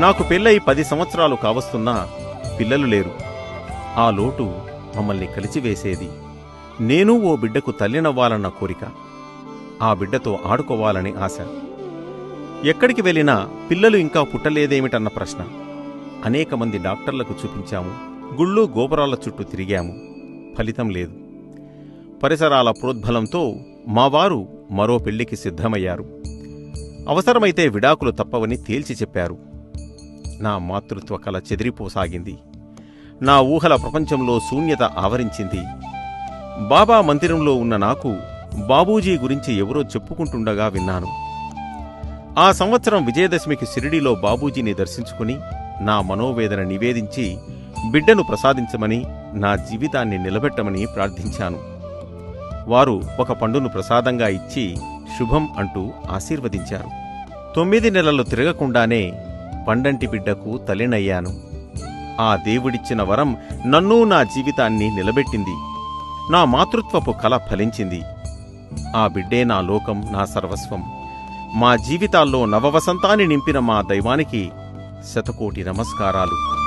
నాకు పెళ్ళై పది సంవత్సరాలు కావస్తున్నా పిల్లలు లేరు. ఆ లోటు మమ్మల్ని కలిచివేసేది నేను ఓ బిడ్డకు తల్లినవ్వాలన్న కోరిక. ఆ బిడ్డతో ఆడుకోవాలని ఆశ. ఎక్కడికి వెళ్ళినా పిల్లలు ఇంకా పుట్టలేదేమిటన్న ప్రశ్న. అనేక మంది డాక్టర్లకు చూపించాము. గుళ్ళు గోపురాల చుట్టూ తిరిగాము. ఫలితం లేదు. పరిసరాల ప్రోద్బలంతో మావారు మరో పెళ్ళికి సిద్ధమయ్యారు. అవసరమైతే విడాకులు తప్పవని తేల్చి చెప్పారు. నా మాతృత్వ కల చెదిరిపోసాగింది. నా ఊహల ప్రపంచంలో శూన్యత ఆవరించింది. బాబా మందిరంలో ఉన్న నాకు బాబూజీ గురించి ఎవరో చెప్పుకుంటుండగా విన్నాను. ఆ సంవత్సరం విజయదశమికి షిరిడీలో బాబూజీని దర్శించుకుని నా మనోవేదన నివేదించి బిడ్డను ప్రసాదించమని నా జీవితాన్ని నిలబెట్టమని ప్రార్థించాను. వారు ఒక పండును ప్రసాదంగా ఇచ్చి శుభం అంటూ ఆశీర్వదించారు. తొమ్మిది నెలలు తిరగకుండానే పండంటి బిడ్డకు తల్లినయ్యాను. ఆ దేవుడిచ్చిన వరం నన్ను నా జీవితాన్ని నిలబెట్టింది. నా మాతృత్వపు కల ఫలించింది. ఆ బిడ్డే నా లోకం నా సర్వస్వం. మా జీవితాల్లో నవవసంతాన్ని నింపిన మా దైవానికి శతకోటి నమస్కారాలు.